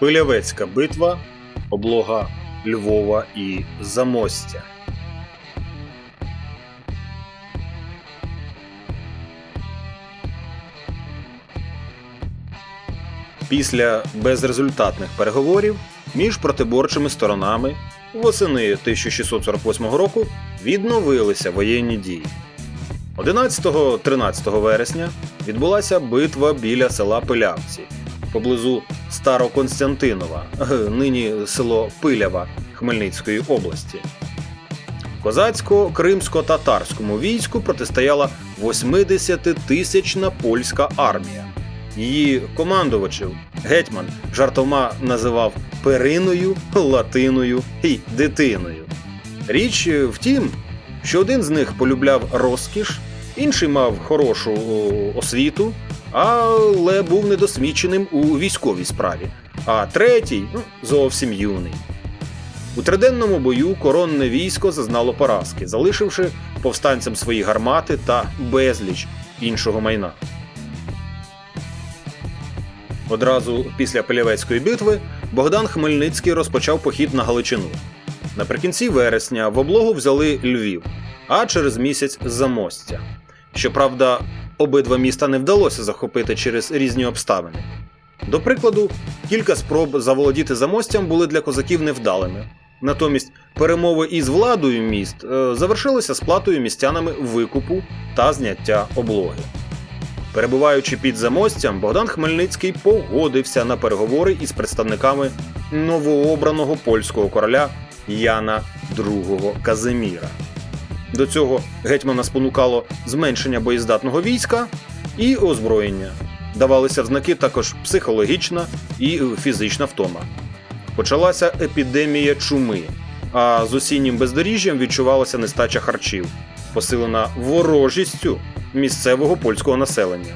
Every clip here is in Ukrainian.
Пилявецька битва, облога Львова і Замостя. Після безрезультатних переговорів між протиборчими сторонами восени 1648 року відновилися воєнні дії. 11-13 вересня відбулася битва біля села Пилявці поблизу Староконстантинова, нині село Пилява Хмельницької області. Козацько-кримсько-татарському війську протистояла 80-тисячна польська армія. Її командувачів гетьман жартома називав периною, латиною і дитиною. Річ в тім, що один з них полюбляв розкіш, інший мав хорошу освіту, але був недосвідченим у військовій справі, а третій ну, зовсім юний. У триденному бою коронне військо зазнало поразки, залишивши повстанцям свої гармати та безліч іншого майна. Одразу після Пилявецької битви Богдан Хмельницький розпочав похід на Галичину. Наприкінці вересня в облогу взяли Львів, а через місяць Замостя. Щоправда, обидва міста не вдалося захопити через різні обставини. До прикладу, кілька спроб заволодіти Замостям були для козаків невдалими. Натомість перемови із владою міст е, завершилися сплатою містянами викупу та зняття облоги. Перебуваючи під замостям, Богдан Хмельницький погодився на переговори із представниками новообраного польського короля Яна II Казиміра. До цього гетьмана спонукало зменшення боєздатного війська і озброєння. Давалися в знаки також психологічна і фізична втома. Почалася епідемія чуми, а з осіннім бездоріжжям відчувалася нестача харчів, посилена ворожістю місцевого польського населення.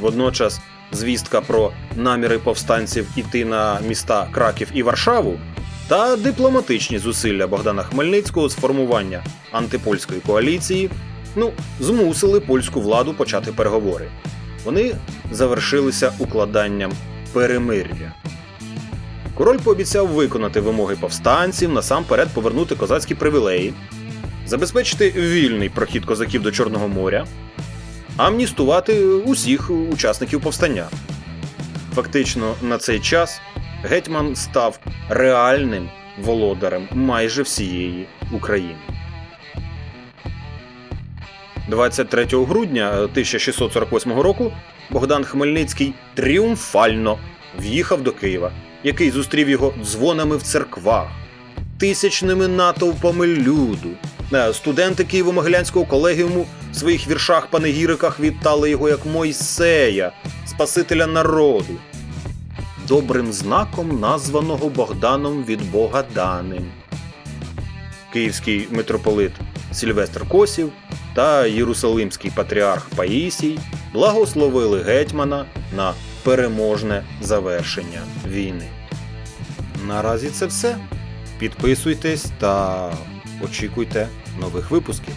Водночас звістка про наміри повстанців іти на міста Краків і Варшаву та дипломатичні зусилля Богдана Хмельницького з формування антипольської коаліції ну, змусили польську владу почати переговори. Вони завершилися укладанням перемир'я. Король пообіцяв виконати вимоги повстанців, насамперед повернути козацькі привілеї, забезпечити вільний прохід козаків до Чорного моря, амністувати усіх учасників повстання. Фактично, на цей час гетьман став реальним володарем майже всієї України. 23 грудня 1648 року Богдан Хмельницький тріумфально в'їхав до Києва, який зустрів його дзвонами в церквах, тисячними натовпами люду. Е, Студенти Києво-Могилянського колегіуму в своїх віршах-панегіриках вітали його як Мойсея, Спасителя народу, добрим знаком, названого Богданом від Бога даним. Київський митрополит Сільвестр Косів та Єрусалимський патріарх Паїсій благословили гетьмана на переможне завершення війни. Наразі це все. Підписуйтесь та очікуйте нових випусків.